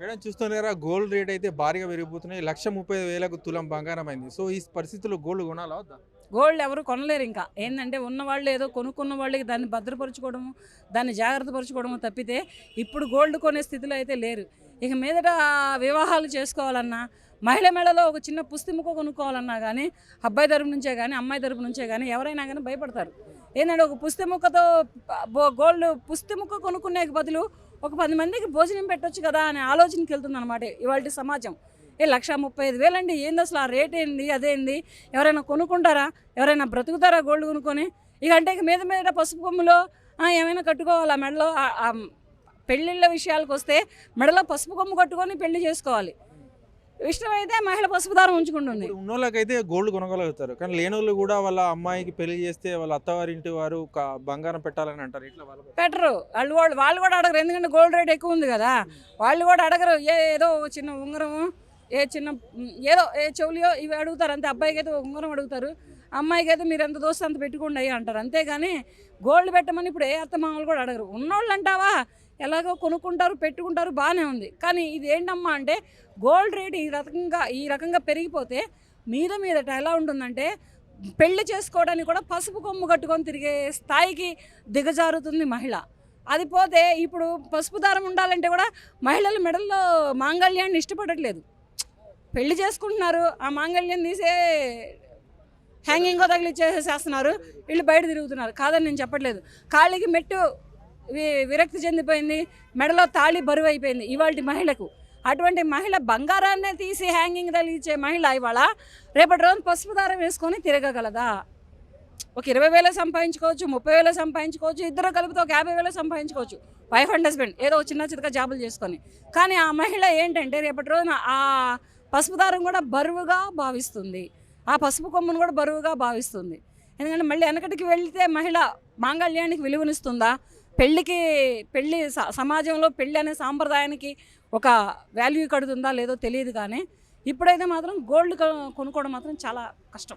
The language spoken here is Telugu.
మేడం చూస్తున్నారా గోల్డ్ రేట్ అయితే భారీగా పెరిగిపోతున్నాయి. లక్ష ముప్పై వేలకు తులం బంగారం అయింది. సో ఈ పరిస్థితుల్లో గోల్డ్ కొనాలా వద్దా? గోల్డ్ ఎవరు కొనలేరు ఇంకా. ఏంటంటే ఉన్నవాళ్ళు ఏదో కొనుక్కున్న వాళ్ళకి దాన్ని భద్రపరచుకోవడము దాన్ని జాగ్రత్త పరచుకోవడము తప్పితే ఇప్పుడు గోల్డ్ కొనే స్థితిలో అయితే లేరు. ఇక మీదట వివాహాలు చేసుకోవాలన్నా మహిళ మేళలో ఒక చిన్న పుస్తిముక్క కొనుక్కోవాలన్నా కానీ అబ్బాయి తరపు నుంచే కానీ అమ్మాయి తరపు నుంచే కానీ ఎవరైనా కానీ భయపడతారు. ఏంటంటే ఒక పుస్తిముక్కతో గోల్డ్ పుస్తిముక్క కొనుక్కునే బదులు ఒక పది మందికి భోజనం పెట్టొచ్చు కదా అనే ఆలోచనకి వెళ్తుంది అనమాట ఇవాళ సమాజం. ఏ లక్ష ముప్పై ఐదు వేలు అండి ఏంది అసలు ఆ రేట్ ఏంది అదేంది? ఎవరైనా కొనుక్కుంటారా? ఎవరైనా బ్రతుకుతారా గోల్డ్ కొనుక్కొని? ఇక అంటే ఇక మీద మీద పసుపు కొమ్ములో ఏమైనా కట్టుకోవాలా మెడలో? ఆ- పెళ్ళిళ్ళ విషయాలకు వస్తే మెడలో పసుపు కొమ్ము కట్టుకొని పెళ్ళి చేసుకోవాలి. ఇష్టమైతే మహిళ పసుపు దారం ఉంచుకుంటుంది ఉన్నోళ్ళకైతే గోల్డ్ కొనగలుగుతారు కానీ లేనోళ్ళు కూడా వాళ్ళ అమ్మాయికి పెళ్ళి చేస్తే వాళ్ళ అత్తవారింటి వారు బంగారం పెట్టాలని అంటారు. ఇట్లా వాళ్ళ పెట్టరు. వాళ్ళు వాళ్ళు వాళ్ళు కూడా అడగరు. ఎందుకంటే గోల్డ్ రేట్ ఎక్కువ ఉంది కదా. వాళ్ళు కూడా అడగరు. ఏ ఏదో చిన్న ఉంగరము ఏ చిన్న ఏదో ఏ చెవులియో ఇవి అడుగుతారు. అంతే. అబ్బాయికి అయితే ఉంగరం అడుగుతారు. అమ్మాయికి అయితే మీరు ఎంత దోస్తే అంత పెట్టుకోండి అయ్యి అంటారు. అంతేగాని గోల్డ్ పెట్టమని ఇప్పుడు ఏ అత్తమామలు కూడా అడగరు. ఉన్నోళ్ళు అంటావా? ఎలాగో కొనుక్కుంటారు పెట్టుకుంటారు బాగానే ఉంది. కానీ ఇది ఏంటమ్మా అంటే గోల్డ్ రేట్ ఈ రకంగా ఈ రకంగా పెరిగిపోతే మీద మీదట ఎలా ఉంటుందంటే పెళ్ళి చేసుకోవడానికి కూడా పసుపు కొమ్ము కట్టుకొని తిరిగే స్థాయికి దిగజారుతుంది మహిళ. అది పోతే ఇప్పుడు పసుపు దారం ఉండాలంటే కూడా మహిళలు మెడల్లో మాంగళ్యాన్ని ఇష్టపడట్లేదు. పెళ్ళి చేసుకుంటున్నారు ఆ మాంగళ్యం తీసే హ్యాంగింగ్ తగిలిచ్చేసేస్తున్నారు వీళ్ళు బయట తిరుగుతున్నారు. కాదని నేను చెప్పట్లేదు. కాళ్ళకి మెట్టు విరక్తి చెందిపోయింది. మెడలో తాళి బరువు అయిపోయింది ఇవాళ మహిళకు. అటువంటి మహిళ బంగారాన్నే తీసి హ్యాంగింగ్ తగిలిచ్చే మహిళ ఇవాళ రేపటి రోజు పసుపు దారం వేసుకొని తిరగగలదా? ఒక ఇరవై వేలు సంపాదించుకోవచ్చు ముప్పై వేలు సంపాదించుకోవచ్చు ఇద్దరు కలిపితే ఒక యాభై వేలు సంపాదించుకోవచ్చు. వైఫ్ అండ్ హస్బెండ్ ఏదో చిన్న చితక జాబులు చేసుకొని. కానీ ఆ మహిళ ఏంటంటే రేపటి రోజున ఆ పసుపు దారం కూడా బరువుగా భావిస్తుంది. ఆ పసుపు కొమ్మును కూడా బరువుగా భావిస్తుంది. ఎందుకంటే మళ్ళీ వెనకటికి వెళ్తే మహిళ మాంగళ్యానికి విలువనిస్తుందా? పెళ్ళికి పెళ్ళి స- సమాజంలో పెళ్ళి అనే సాంప్రదాయానికి ఒక వాల్యూ కడుతుందా లేదో తెలియదు కానీ ఇప్పుడైతే మాత్రం గోల్డ్ కొనుక్కోవడం మాత్రం చాలా కష్టం.